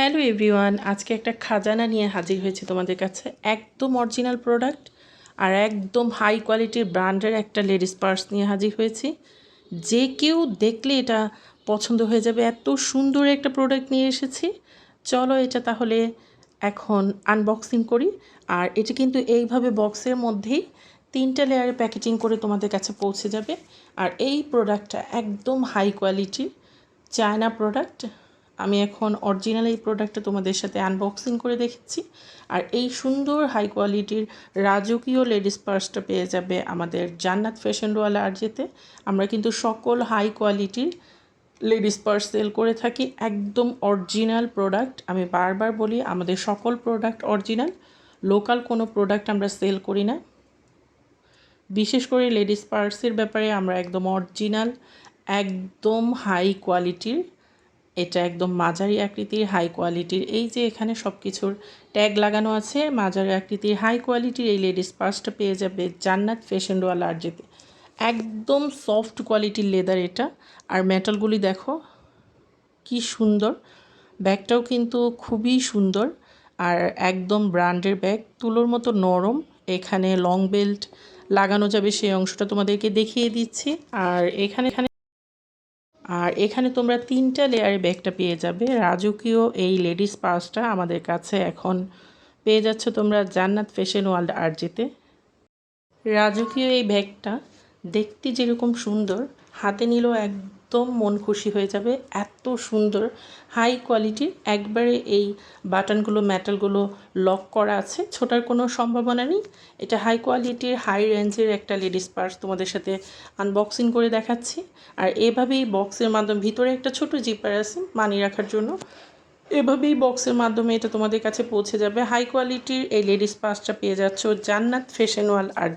Hello everyone, আজকে একটা খাজানা নিয়ে হাজির হয়েছে তোমাদের কাছে। একদম অরিজিনাল প্রোডাক্ট আর একদম হাই কোয়ালিটির ব্র্যান্ডের একটা লেডিস পার্স নিয়ে হাজির হয়েছি। যে কেউ দেখলে এটা পছন্দ হয়ে যাবে। এত সুন্দর একটা প্রোডাক্ট নিয়ে এসেছি। চলো এটা তাহলে এখন আনবক্সিং করি। আর এটা কিন্তু এইভাবে বক্সের মধ্যেই তিনটা লেয়ারে প্যাকেজিং করে তোমাদের কাছে পৌঁছে যাবে। আর এই প্রোডাক্টটা একদম হাই কোয়ালিটির চায়না প্রোডাক্ট আমি এখন অরিজিনাল এই প্রোডাক্টটা তোমাদের সাথে আনবক্সিং করে দেখেছি। আর এই সুন্দর হাই কোয়ালিটির রাজকীয় লেডিস পার্সটা পেয়ে যাবে আমাদের জান্নাত ফ্যাশনওয়ালা আর যেতে আমরা কিন্তু সকল হাই কোয়ালিটির লেডিস পার্স সেল করে থাকি, একদম অরিজিনাল প্রোডাক্ট আমি বারবার বলি, আমাদের সকল প্রোডাক্ট অরিজিনাল লোকাল কোনো প্রোডাক্ট আমরা সেল করি না। বিশেষ করে লেডিস পার্সের ব্যাপারে আমরা একদম অরিজিনাল একদম হাই কোয়ালিটির এটা একদম মাঝারি আকৃতির হাই কোয়ালিটির এই যে এখানে সব কিছুর ট্যাগ লাগানো আছে, মাঝারি আকৃতির হাই কোয়ালিটির এই লেডিস পার্সটা পেয়ে যাবে জান্নাত ফ্যাশনওয়ালা আর যেতে একদম সফট কোয়ালিটির লেদার এটা। আর মেটালগুলি দেখো, কি সুন্দর। ব্যাগটাও কিন্তু খুবই সুন্দর। আর একদম ব্র্যান্ডের ব্যাগ তুলোর মতো নরম। এখানে লং বেল্ট লাগানো যাবে, সেই অংশটা তোমাদেরকে দেখিয়ে দিচ্ছি। আর এখানে এখানে আর এখানে তোমরা তিনটা লেয়ারে ব্যাগটা পেয়ে যাবে। রাজকীয় এই লেডিস পার্সটা আমাদের কাছে এখন পেয়ে যাচ্ছ তোমরা জান্নাত ফ্যাশন ওয়ার্ল্ড আরজিতে। রাজকীয় এই ব্যাগটা দেখতে যেরকম সুন্দর, হাতে নিলেও একদম মন খুশি হয়ে যাবে। এত সুন্দর হাই কোয়ালিটির একবারে এই বাটনগুলো মেটালগুলো লক করা আছে। ছোটার কোনো সম্ভাবনা নেই। এটা হাই কোয়ালিটির হাই রেঞ্জের একটা লেডিস পার্স তোমাদের সাথে আনবক্সিং করে দেখাচ্ছি। আর এভাবেই বক্সের মাধ্যমে, ভিতরে একটা ছোট জিপার আছে মানি রাখার জন্য। এভাবেই বক্সের মাধ্যমে এটা তোমাদের কাছে পৌঁছে যাবে। হাই কোয়ালিটির এই লেডিস পার্সটা পেয়ে যাচ্ছ জান্নাত ফ্যাশন ওয়াল আর